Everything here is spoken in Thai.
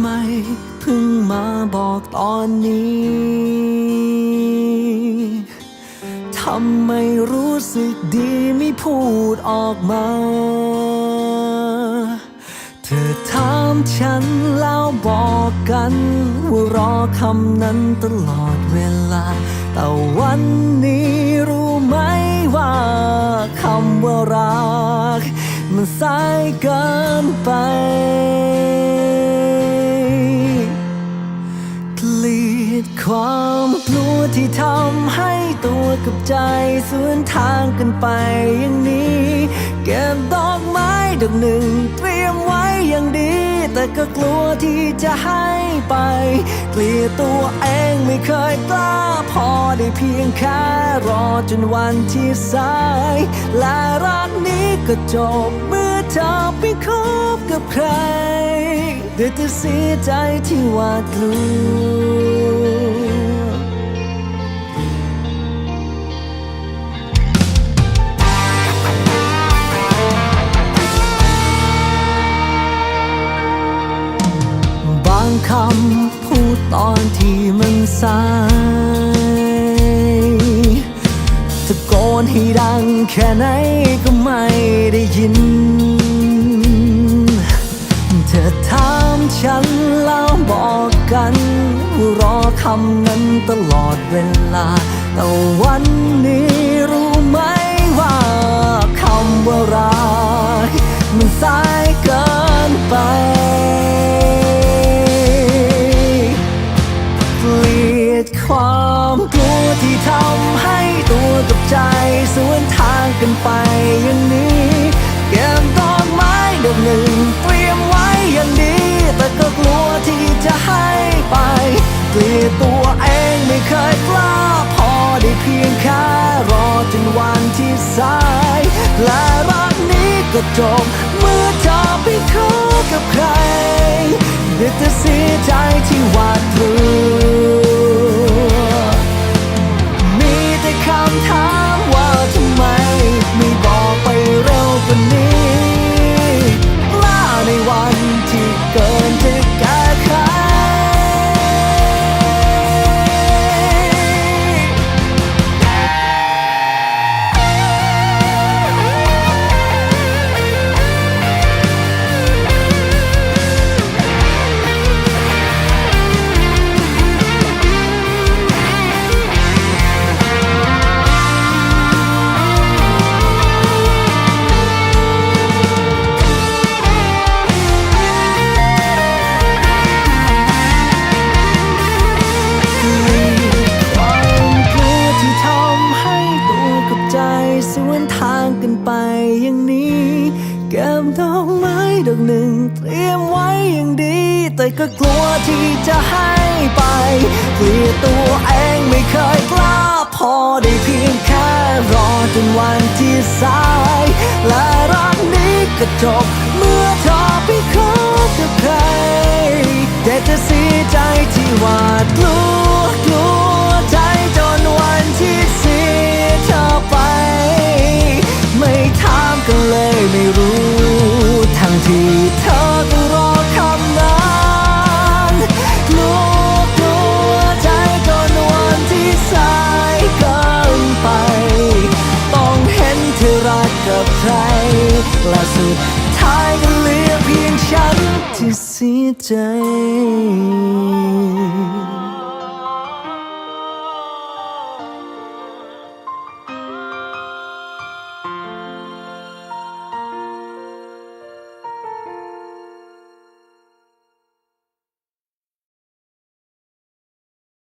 ไมเพิ่งมาบอกตอนนี้ทำไมรู้สึกดีไม่พูดออกมา เธอถามฉันแล้วบอกกัน ว่ารอคำนั้นตลอดเวลา แต่วันนี้รู้ไหมว่าคำว่ารัก มันสายเกินไป กับใจสวนทางกันไปอย่างนี้ เก็บดอกไม้ดอกหนึ่งเตรียมไว้อย่างดี แต่ก็กลัวที่จะให้ไป เกลียตัวเองไม่เคยกล้าพอได้เพียงแค่รอจนวันที่สาย และรักนี้ก็จบเมื่อเธอไปคบกับใครได้แต่เสียใจที่หวาดกลัว คำพูดตอนที่มันสายตะโกนให้ดังแค่ไหนก็ไม่ได้ยิน เธอถามฉันแล้วบอกกันว่ารอคำนั้นตลอดเวลา แต่วันนี้ กันไปอย่างนี้เก็บดอกไม้ดอกหนึ่งเตรียมไว้อย่างดี แต่ก็กลัวที่จะให้ไปเกลียตัวเองไม่เคยกล้าพอได้เพียงแค่รอจนวันที่สาย และรักนี้ก็จบเมื่อเธอไปคบกับใครได้แต่เสียใจที่หวาดกลัว เก็บดอกไม้ดอกหนึ่งเตรียมไว้อย่างดี แต่ก็กลัวที่จะให้ไปเกลียตัวเองไม่เคยกล้าพอได้เพียงแค่รอจนวันที่สาย และรักนี้ก็จบ และสุดท้ายก็เหลือเพียงฉันที่เสียใจ